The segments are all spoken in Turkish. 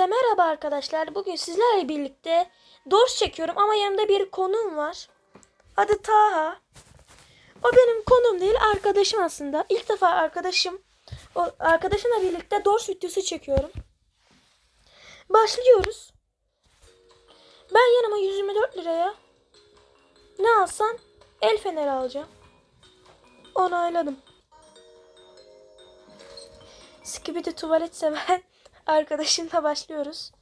Hepinize merhaba arkadaşlar. Bugün sizlerle birlikte dors çekiyorum ama yanımda bir konuğum var. Adı Taha. O benim konum değil, arkadaşım aslında. İlk defa arkadaşım o arkadaşımla birlikte dors videosu çekiyorum. Başlıyoruz. Ben yanıma 124 liraya ne alsam el feneri alacağım. Onayladım. Skibidi tuvalet seven arkadaşımla başlıyoruz.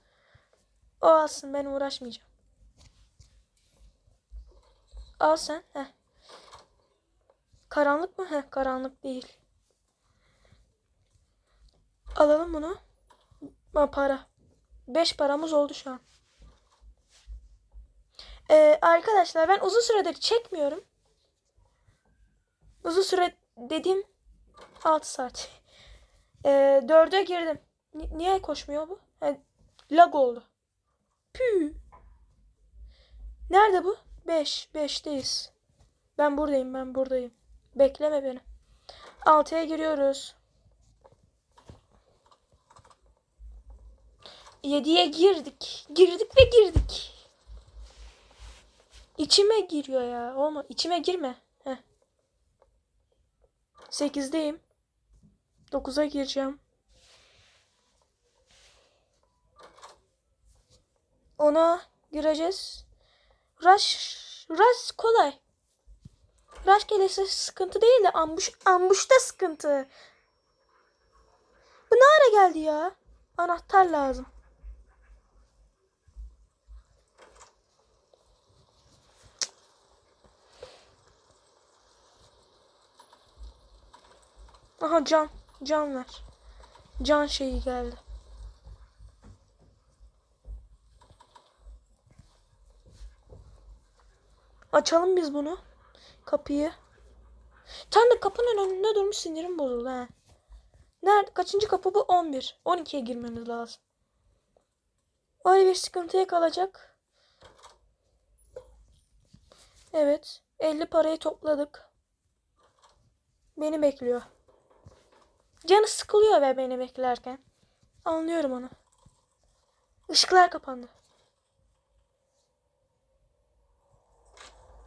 O alsın ben uğraşmayacağım. Al sen. Heh. Karanlık mı? Heh, karanlık değil. Alalım bunu. Ha, para. 5 paramız oldu şu an. Ee, arkadaşlar ben uzun süredir çekmiyorum. Uzun süre dediğim 6 saat. Ee, 4'e girdim. Ni- niye koşmuyor bu? Ha, lag oldu. Pü. Nerede bu? 5. 5'teyiz. Ben buradayım, ben buradayım. Bekleme beni. 6'ya giriyoruz. 7'ye girdik. Girdik ve girdik. İçime giriyor ya. Olma. İçime girme. Heh. 8'deyim. 9'a gireceğim. Ona gireceğiz. Rush, rush kolay. Rush gelirse sıkıntı değil de ambush, ambuşta sıkıntı. Bu ne ara geldi ya? Anahtar lazım. Aha can. Can ver. Can şeyi geldi. Açalım biz bunu. Kapıyı. Sen de kapının önünde durmuş sinirim bozuldu ha. Nerede? Kaçıncı kapı bu? 11. 12'ye girmemiz lazım. Öyle bir sıkıntıya kalacak. Evet. 50 parayı topladık. Beni bekliyor. Canı sıkılıyor ve beni beklerken. Anlıyorum onu. Işıklar kapandı.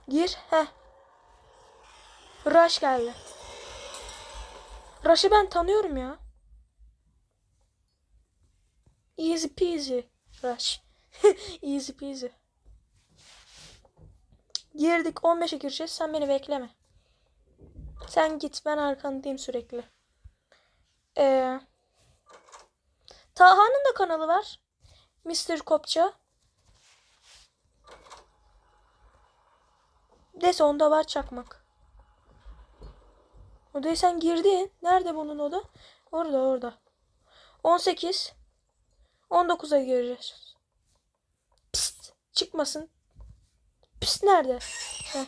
Gir. Heh. Rush geldi. Rush'ı ben tanıyorum ya. Easy peasy. Rush. Easy peasy. Girdik 15'e gireceğiz. Sen beni bekleme. Sen git ben arkandayım sürekli. Ee, Taha'nın da kanalı var. Mr. Kopça. Neyse onda var çakmak. Odaya sen girdin. Nerede bunun oda? Orada orada. 18. 19'a gireceğiz. Pist. Çıkmasın. Pist nerede? Heh.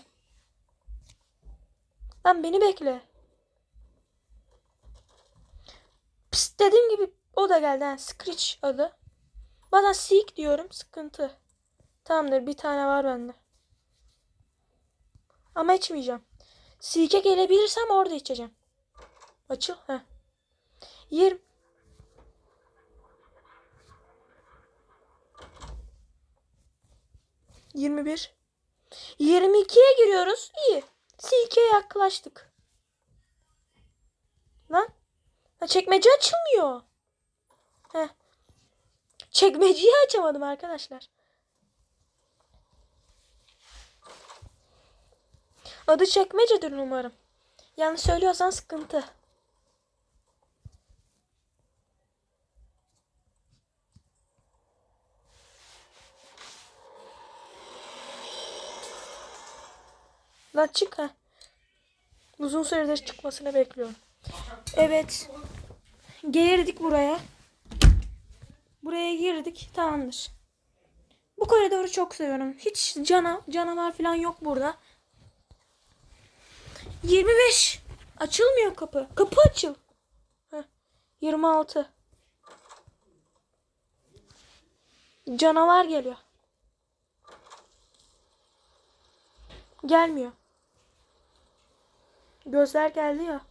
Lan beni bekle. Pist dediğim gibi o da geldi. Yani Screech adı. Bazen Seek diyorum. Sıkıntı. Tamamdır. Bir tane var bende. Ama içmeyeceğim. Seek'e gelebilirsem orada içeceğim. Açıl. Heh. 20. Yirmi bir. Yirmi ikiye giriyoruz. İyi. Seek'e yaklaştık. Lan. Ha, çekmece açılmıyor. Heh. Çekmeceyi açamadım arkadaşlar. Adı çekmecedir umarım. Yanlış söylüyorsan sıkıntı. Lan çık ha. Uzun süredir çıkmasını bekliyorum. Evet. Girdik buraya. Buraya girdik. Tamamdır. Bu koridoru çok seviyorum. Hiç cana, canavar falan yok burada. 25. Açılmıyor kapı. Kapı açıl. Heh. 26. Canavar geliyor. Gelmiyor. Gözler geldi ya.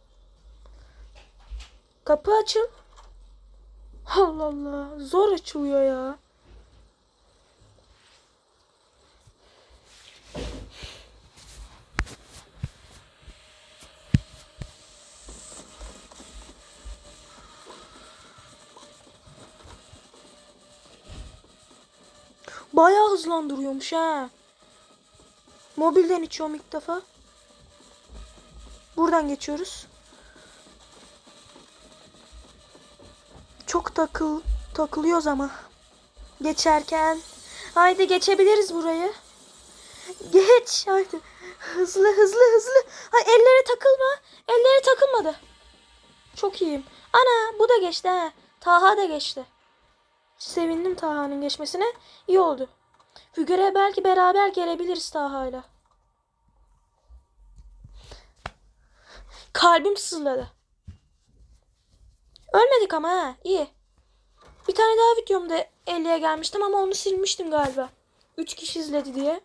Kapı açıl. Allah Allah. Zor açılıyor ya. Bayağı hızlandırıyormuş ha. Mobilden içiyorum ilk defa. Buradan geçiyoruz. Çok takıl takılıyoruz ama. Geçerken. Haydi geçebiliriz burayı. Geç. Haydi. Hızlı hızlı hızlı. Hay ellere takılma. Ellere takılmadı. Çok iyiyim. Ana bu da geçti ha. Taha da geçti. Sevindim Taha'nın geçmesine. İyi oldu. Fügür'e belki beraber gelebiliriz Taha'yla. Kalbim sızladı. Ölmedik ama ha. iyi. Bir tane daha videomda 50'ye gelmiştim ama onu silmiştim galiba. 3 kişi izledi diye.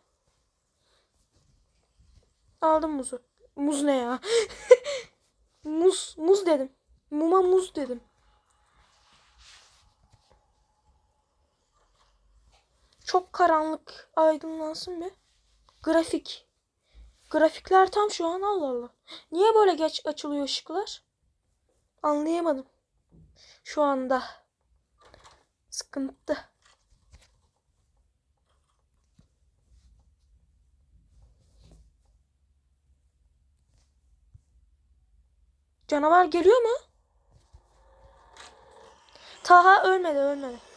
Aldım muzu. Muz ne ya? muz. Muz dedim. Muma muz dedim. Çok karanlık. Aydınlansın bir. Grafik. Grafikler tam şu an Allah Allah. Niye böyle geç açılıyor ışıklar? Anlayamadım. Şu anda. Sıkıntı. Canavar geliyor mu? Taha ölmedi ölmedi.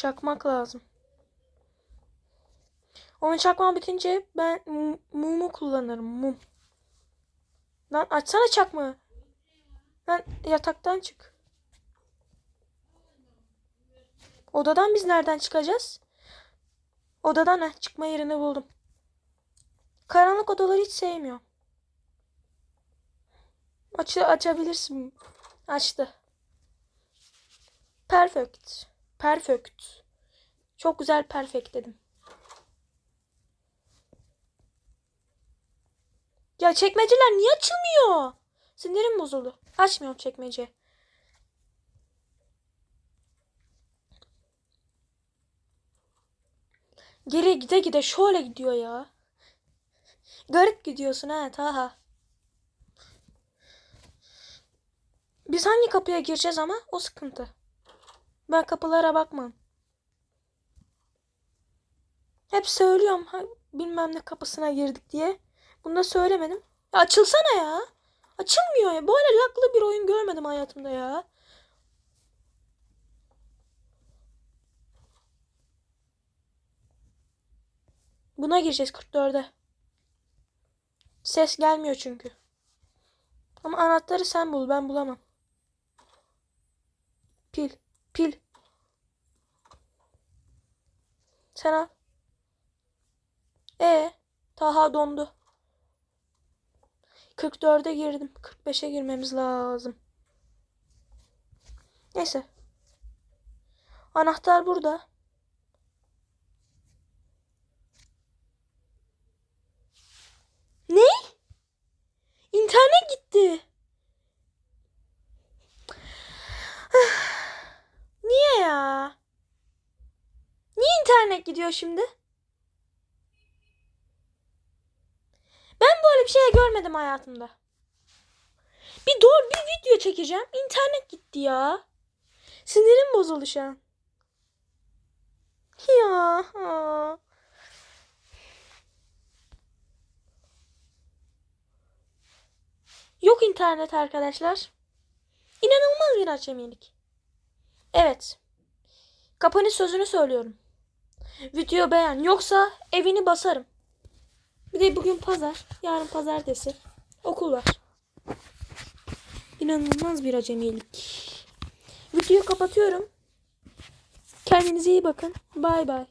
Çakmak lazım. Onun çakmağı bitince ben mum- mumu kullanırım. Mum. Lan açsana çakmağı. Lan yataktan çık. Odadan biz nereden çıkacağız? Odadan ne? Çıkma yerini buldum. Karanlık odaları hiç sevmiyorum. Aç açabilirsin. Açtı. Perfect. Perfect. Çok güzel perfect dedim. Ya çekmeceler niye açılmıyor? Sinirim bozuldu. Açmıyorum çekmece. Geri gide gide şöyle gidiyor ya. Garip gidiyorsun ha Taha. Biz hangi kapıya gireceğiz ama o sıkıntı. Ben kapılara bakmam. Hep söylüyorum ha, bilmem ne kapısına girdik diye. Bunu da söylemedim. Ya açılsana ya. Açılmıyor ya. Böyle laklı bir oyun görmedim hayatımda ya. Buna gireceğiz 44'e. Ses gelmiyor çünkü. Ama anahtarı sen bul. Ben bulamam. Pil. Pil. Sen al. E Taha dondu. 44'e girdim. 45'e girmemiz lazım. Neyse. Anahtar burada. Ne? İnternet gitti. Niye ya? Niye internet gidiyor şimdi? Ben böyle bir şey görmedim hayatımda. Bir doğru bir video çekeceğim. İnternet gitti ya. Sinirim bozuldu şu an. Ya. ha. Yok internet arkadaşlar. İnanılmaz bir acemilik. Evet. Kapanış sözünü söylüyorum. Video beğen. Yoksa evini basarım. Bir de bugün pazar. Yarın pazartesi. Okul var. İnanılmaz bir acemilik. Videoyu kapatıyorum. Kendinize iyi bakın. Bay bay.